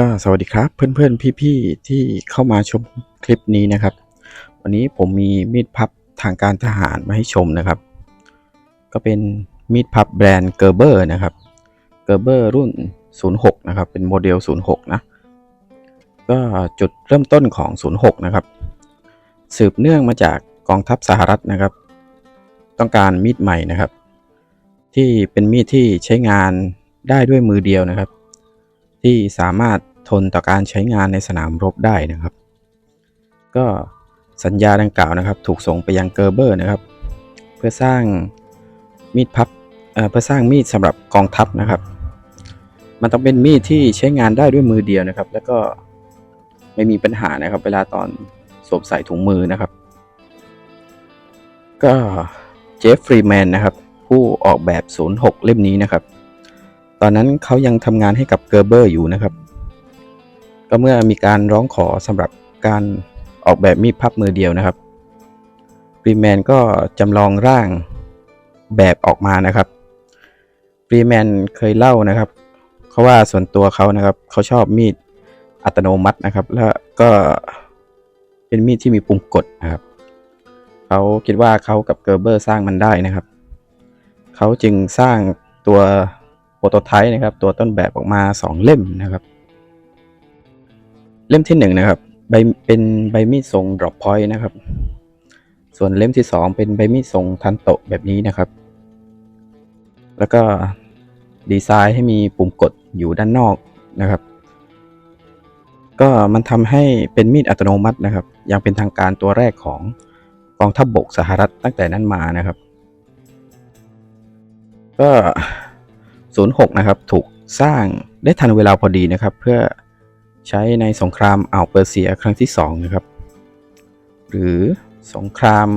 ก็สวัสดีครับเพื่อนๆ พี่ๆ ที่เข้ามาชมคลิปนี้นะครับ วันนี้ผมมีมีดพับทางการทหารมาให้ชมนะครับ ก็เป็นมีดพับแบรนด์เกอร์เบอร์นะครับเกอร์เบอร์รุ่น 06 นะครับ เป็นโมเดล 06 นะ ก็จุดเริ่มต้นของ 06 นะครับ สืบเนื่องมาจากกองทัพสหรัฐนะครับ ต้องการมีดใหม่นะครับ ที่เป็นมีดที่ใช้งานได้ด้วยมือเดียวนะครับ ที่สามารถทนต่อการใช้งานในสนามรบได้นะครับ ก็สัญญาดังกล่าวนะครับ ถูกส่งไปยังเกอร์เบอร์นะครับ เพื่อสร้างมีดพับเอ่อเพื่อสร้างมีดสำหรับกองทัพนะครับ มันต้องเป็นมีดที่ใช้งานได้ด้วยมือเดียวนะครับ แล้วก็ไม่มีปัญหานะครับ เวลาตอนสวมใส่ถุงมือนะครับ ก็เจฟฟรีแมนนะครับ ผู้ออกแบบ 06 เล่มนี้นะครับ ตอนนั้นเขายังทำงานให้กับเกอร์เบอร์อยู่นะครับ ก็เมื่อมีการร้องขอสำหรับการออกแบบมีดพับมือเดียวนะครับฟรีแมนก็จำลองร่างแบบออกมานะครับฟรีแมนเคยเล่านะครับเขาว่าส่วนตัวเขานะครับเขาชอบมีดอัตโนมัตินะครับ แล้วก็เป็นมีดที่มีปุ่มกดนะครับเขาคิดว่าเขากับเกอร์เบอร์สร้างมันได้นะครับ เขาจึงสร้างตัว โปรโตไทป์นะครับ ตัวต้นแบบออกมา 2 เล่มนะครับ เล่มที่ 1 นะครับใบเป็นใบมีดทรง drop point นะครับ ส่วนเล่มที่ 2 เป็นใบมีดทรงทันโตะแบบนี้นะครับ แล้วก็ดีไซน์ให้มีปุ่มกดอยู่ด้านนอกนะครับ ก็มันทำให้เป็นมีดอัตโนมัตินะครับอย่างเป็นทางการตัวแรกของกองทัพบบกสหรัฐตั้งแต่นั้นมานะครับ ก็ 06 นะครับ ถูกสร้างได้ทันเวลาพอดีนะครับ เพื่อใช้ในสงครามอ่าวเปอร์เซียครั้งที่ 2 นะครับ หรือสงคราม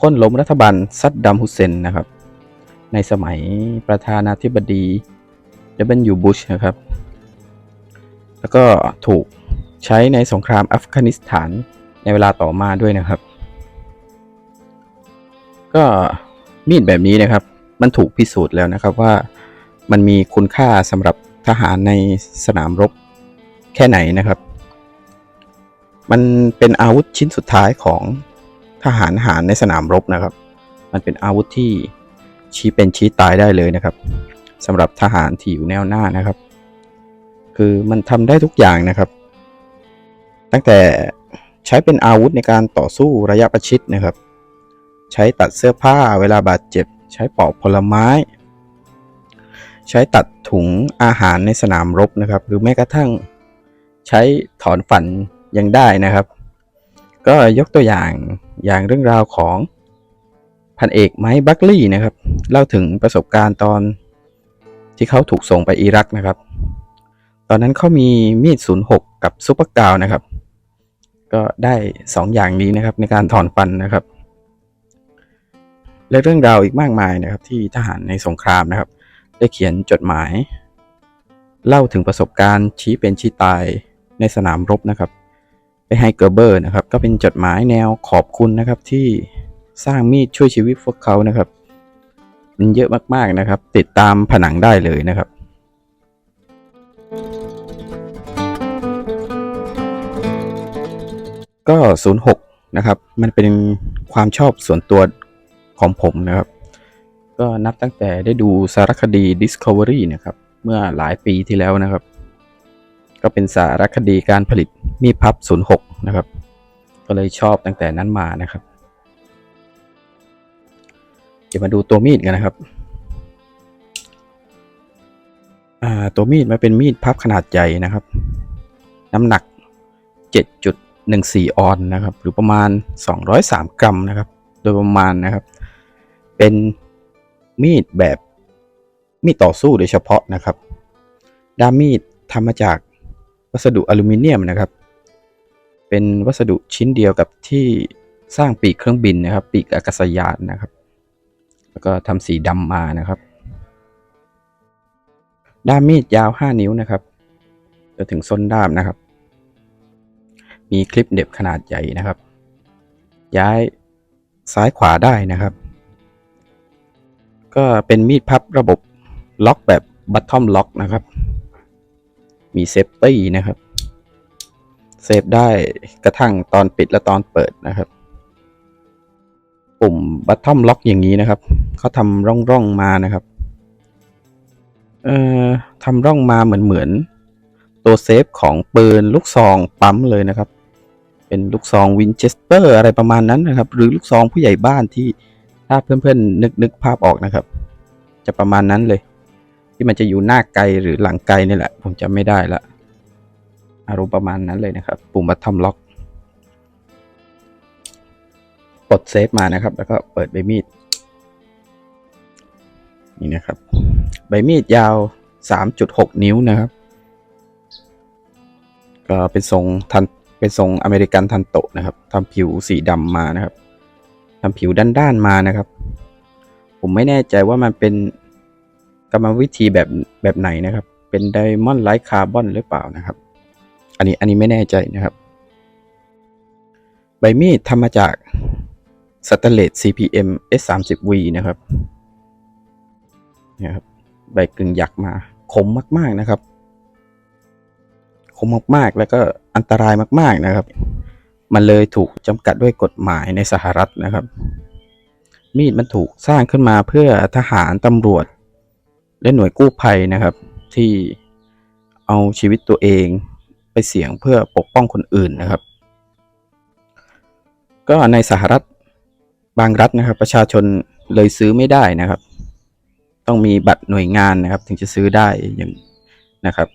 ค้นล้มรัฐบาลซัดดัมฮุเซนนะครับ ในสมัยประธานาธิบดีเดบันยูบุชนะครับ แล้วก็ถูกใช้ในสงครามอัฟกานิสถานในเวลาต่อมาด้วยนะครับ ก็มีดแบบนี้นะครับ มันถูกพิสูจน์แล้วนะครับว่า มันมีคุณค่าสำหรับทหารในสนามรบแค่ไหนนะครับ มันเป็นอาวุธชิ้นสุดท้ายของทหารหารในสนามรบนะครับ มันเป็นอาวุธที่ชี้เป็นชี้ตายได้เลยนะครับสำหรับทหารที่อยู่แนวหน้านะครับ คือมันทำได้ทุกอย่างนะครับ ตั้งแต่ใช้เป็นอาวุธในการต่อสู้ระยะประชิดนะครับ ใช้ตัดเสื้อผ้าเวลาบาดเจ็บ ใช้ปอกผลไม้ ใช้ตัดถุงอาหารในสนามรบนะครับ หรือแม้กระทั่งใช้ถอนฝันยังได้นะครับ ก็ยกตัวอย่างอย่างเรื่องราวของพันเอกไมค์บัคลี่นะครับ เล่าถึงประสบการณ์ตอนที่เขาถูกส่งไปอิรักนะครับ ตอนนั้นเขามีมีด 06 กับซุปเปอร์กาวนะครับ ก็ได้ 2 อย่างนี้นะครับในการถอนฟันนะครับ และเรื่องราวอีกมากมายนะครับที่ทหารในสงครามนะครับ ได้เขียนจดหมาย เล่าถึงประสบการณ์ชี้เป็นชี้ตายในสนามรบนะครับ ไปให้เกอร์เบอร์นะครับ ก็เป็นจดหมายแนวขอบคุณนะครับที่สร้างมีดช่วยชีวิตพวกเขานะครับ มันเยอะมากๆนะครับ ติดตามผนังได้เลยนะครับก็ 06 นะครับ มันเป็นความชอบส่วนตัวของผมนะครับ ก็นับตั้งแต่ได้ดูสารคดี Discovery นะครับ เมื่อหลายปีที่แล้วนะครับ ก็เป็นสารคดีการผลิตมีดพับ 06 นะครับ ก็เลยชอบตั้งแต่นั้นมานะครับ เดี๋ยวมาดูตัวมีดกันนะครับตัวมีดมันเป็นมีดพับขนาดใหญ่นะครับ น้ำหนัก 7.14 ออนนะครับ หรือประมาณ 203 กรัมนะครับ โดยประมาณนะครับ เป็น มีดแบบมีดต่อสู้โดยเฉพาะนะครับ ด้ามมีดทำมาจากวัสดุอลูมิเนียมนะครับ เป็นวัสดุชิ้นเดียวกับที่สร้างปีกเครื่องบินนะครับ ปีกอากาศยานนะครับ แล้วก็ทำสีดำมานะครับ ด้ามมีดยาว 5 นิ้วนะครับจนถึงส้นด้ามนะครับ มีคลิปเหน็บขนาดใหญ่นะครับ ย้ายซ้ายขวาได้นะครับ ก็เป็นมีดพับระบบล็อกแบบบัตทอมล็อกนะครับ มีเซฟตี้นะครับ เซฟได้กระทั่งตอนปิดและตอนเปิดนะครับ ปุ่มบัตทอมล็อกอย่างนี้นะครับ เขาทำร่องร่องมานะครับ เอ่อทำร่องมาเหมือนเหมือนตัวเซฟของปืนลูกซองปั๊มเลยนะครับ เป็นลูกซองวินเชสเตอร์อะไรประมาณนั้นนะครับ หรือลูกซองผู้ใหญ่บ้านที่ ถ้าเพื่อนๆนึกนึกภาพออกนะครับ จะประมาณนั้นเลย ที่มันจะอยู่หน้าไกลหรือหลังไกลนี่แหละ ผมจำไม่ได้ละอารมณ์ประมาณนั้นเลยนะครับปุ่มบัตทอมล็อกกดเซฟมานะครับ แล้วก็เปิดใบมีด นี่นะครับ ใบมีดยาว 3.6 นิ้วนะครับ ก็เป็นทรงทันเป็นทรงอเมริกันทันโตนะครับทำผิวสีดำมานะครับ ทำผิวด้านๆมานะครับ ผมไม่แน่ใจว่ามันเป็นกรรมวิธีแบบแบบไหนนะครับ เป็นไดมอนด์ไลท์คาร์บอนหรือเปล่านะครับ อันนี้อันนี้ไม่แน่ใจนะครับ ใบมีดทำมาจากสแตนเลส CPM S30V นะครับนี่ครับใบกึ่งหยักมาคมมาก ๆนะครับ คมมากๆแล้วก็อันตรายมาก ๆนะครับ มันเลยถูกจำกัดด้วยกฎหมายในสหรัฐนะครับ มีดมันถูกสร้างขึ้นมาเพื่อทหารตำรวจ และหน่วยกู้ภัยนะครับ ที่เอาชีวิตตัวเองไปเสี่ยงเพื่อปกป้องคนอื่นนะครับ ก็ในสหรัฐบางรัฐนะครับ ประชาชนเลยซื้อไม่ได้นะครับ ต้องมีบัตรหน่วยงานนะครับ ถึงจะซื้อได้อย่างนะครับ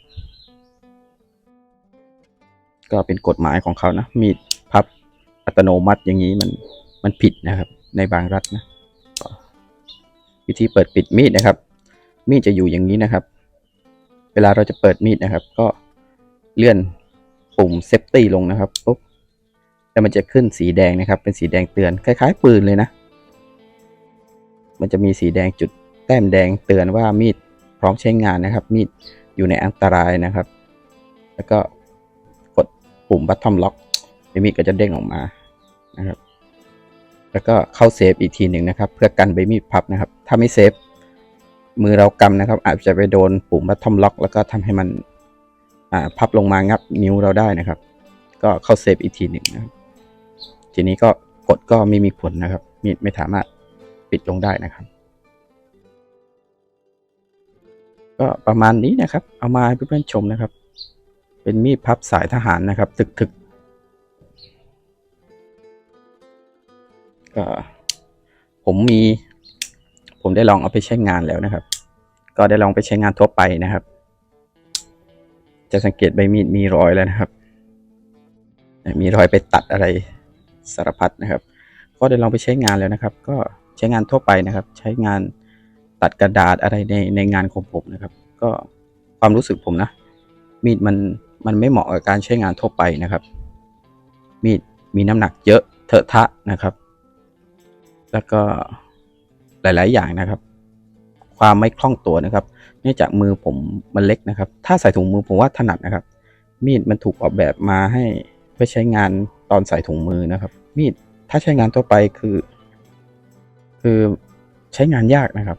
ก็เป็นกฎหมายของเขานะมีด อัตโนมัติอย่างนี้มันมันผิดนะครับ ในบางรัฐนะวิธีเปิดปิดมีดนะครับ มีดจะอยู่อย่างนี้นะครับ เวลาเราจะเปิดมีดนะครับ ก็เลื่อนปุ่มเซฟตี้ลงนะครับปุ๊บแล้วมันจะขึ้นสีแดงนะครับ เป็นสีแดงเตือนคล้ายๆ ปืนเลยนะ มันจะมีสีแดงจุดแต้มแดงเตือนว่ามีดพร้อมใช้งานนะครับ มีดอยู่ในอันตรายนะครับ แล้วก็กดปุ่มบัตทอมล็อกมีดก็จะเด้งออกมา นะครับ แล้วก็เข้าเซฟอีกทีหนึ่งนะครับ เพื่อกันใบมีดพับนะครับ ถ้าไม่เซฟมือเรากำนะครับ อาจจะไปโดนปุ่มบัตทอมล็อก แล้วก็ทำให้มันพับลงมางับนิ้วเราได้นะครับ ก็เข้าเซฟอีกทีหนึ่งนะครับ ทีนี้ก็กดก็ไม่มีผลนะครับ มีดไม่สามารถปิดลงได้นะครับ ก็ประมาณนี้นะครับ เอามาให้เพื่อนๆชมนะครับ เป็นมีดพับสายทหารนะครับถึก ผมมี ผมได้ลองเอาไปใช้งานแล้วนะครับ ก็ได้ลองไปใช้งานทั่วไปนะครับ จะสังเกตใบมีดมีรอยแล้วนะครับ มีรอยไปตัดอะไรสารพัดนะครับ ก็ได้ลองไปใช้งานแล้วนะครับ ก็ใช้งานทั่วไปนะครับ ใช้งานตัดกระดาษอะไรในในงานของผมนะครับ ก็ความรู้สึกผมนะ มีดมันมันไม่เหมาะกับการใช้งานทั่วไปนะครับ มีดมีน้ำหนักเยอะเถอะทะนะครับ แล้วก็หลาย ๆ อย่างนะครับ ความไม่คล่องตัวนะครับ เนื่องจากมือผมมันเล็กนะครับ ถ้าใส่ถุงมือผมว่าถนัดนะครับ มีดมันถูกออกแบบมาให้เพื่อใช้งานตอนใส่ถุงมือนะครับ มีดถ้าใช้งานทั่วไปคือ คือใช้งานยากนะครับ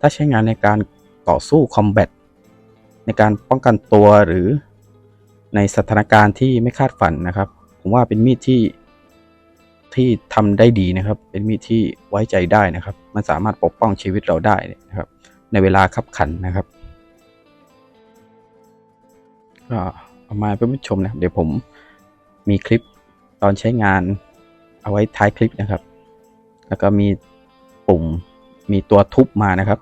ถ้าใช้งานในการต่อสู้คอมแบทในการป้องกันตัวหรือในสถานการณ์ที่ไม่คาดฝันนะครับ ผมว่าเป็นมีดที่ ที่ทำได้ดีนะครับ เป็นมีดที่ไว้ใจได้นะครับ มันสามารถปกป้องชีวิตเราได้นะครับ ในเวลาขับขันนะครับก็เอามาเพื่อนๆชมนะเดี๋ยวผมมีคลิปตอนใช้งานเอาไว้ท้ายคลิปนะครับ แล้วก็มีปุ่มมีตัวทุบมานะครับ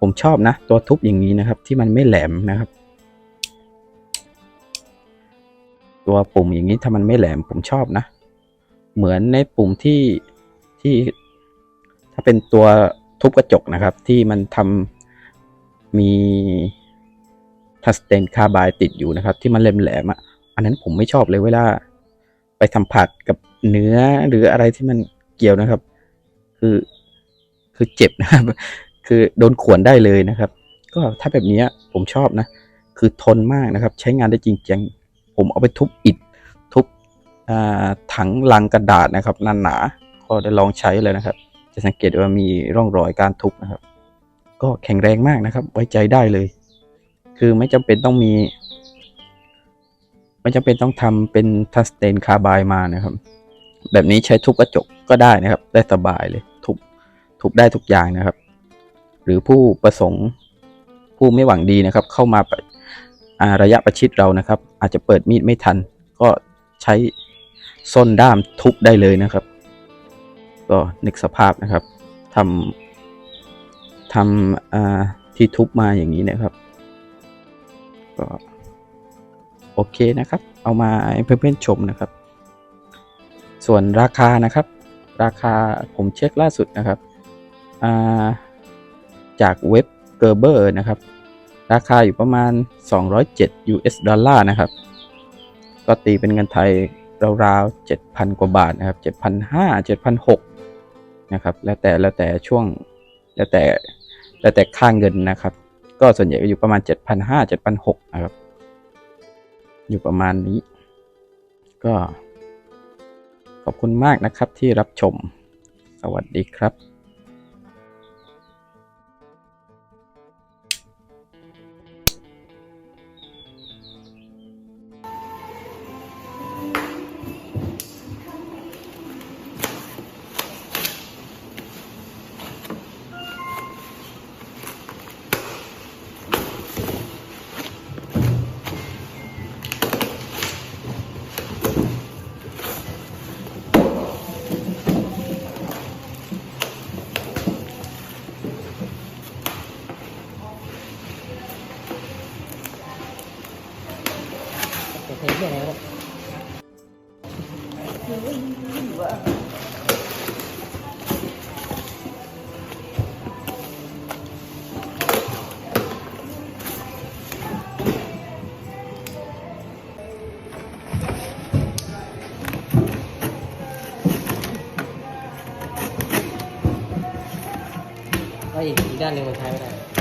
ผมชอบนะ ตัวทุบอย่างนี้นะครับ ที่มันไม่แหลมนะครับ ตัวปุ่มอย่างนี้ถ้ามันไม่แหลมผมชอบนะ เหมือนในปุ่มที่ที่ถ้าเป็นตัวทุบกระจกนะครับ ที่มันทำมีพลาสเตนคาร์บายติดอยู่นะครับ ที่มันแหลมๆอะอันนั้นผมไม่ชอบเลยเวลาไปทำผัดกับเนื้อหรืออะไรที่มันเกี่ยวนะครับ คือคือเจ็บนะครับ คือโดนข่วนได้เลยนะครับ ก็ถ้าแบบนี้ผมชอบนะ คือทนมากนะครับ ใช้งานได้จริงจังผมเอาไปทุบอิฐ ถังลังกระดาษนะครับหนาๆก็ได้ลองใช้เลยนะครับ จะสังเกตว่ามีร่องรอยการทุบนะครับ ก็แข็งแรงมากนะครับ ไว้ใจได้เลย คือไม่จำเป็นต้องมี ไม่จำเป็นต้องทำเป็นทัสเตนคาบายมานะครับ แบบนี้ใช้ทุบกระจกก็ได้นะครับ ได้สบายเลยทุบทุบได้ทุกอย่างนะครับ หรือผู้ประสงค์ผู้ไม่หวังดีนะครับ เข้ามาประอ่าระยะประชิดเรานะครับ อาจจะเปิดมีดไม่ทัน ก็ใช้ ส้นด้ามทุบได้เลยนะครับ ก็นึกสภาพนะครับทำทำที่ทุบมาอย่างนี้นะครับ ก็โอเคนะครับ เอามาให้เพื่อนๆชมนะครับ ส่วนราคานะครับ ราคาผมเช็คล่าสุดนะครับาจากเว็บเกอร์เบอร์นะครับ ราคาอยู่ประมาณ 207 US ดอลลาร์นะครับ ก็ตีเป็นเงินไทย ราวๆ7,000กว่าบาทนะครับ7,500 7,006นะครับ แล้วแต่แล้วแต่ช่วงแล้วแต่แล้วแต่ค่างเงินนะครับ ก็ส่วนใหญ่ก็อยู่ประมาณ7,500 7,006นะครับ อยู่ประมาณนี้ ก็ขอบคุณมากนะครับที่รับชม สวัสดีครับ จะใช้เรื่องอะ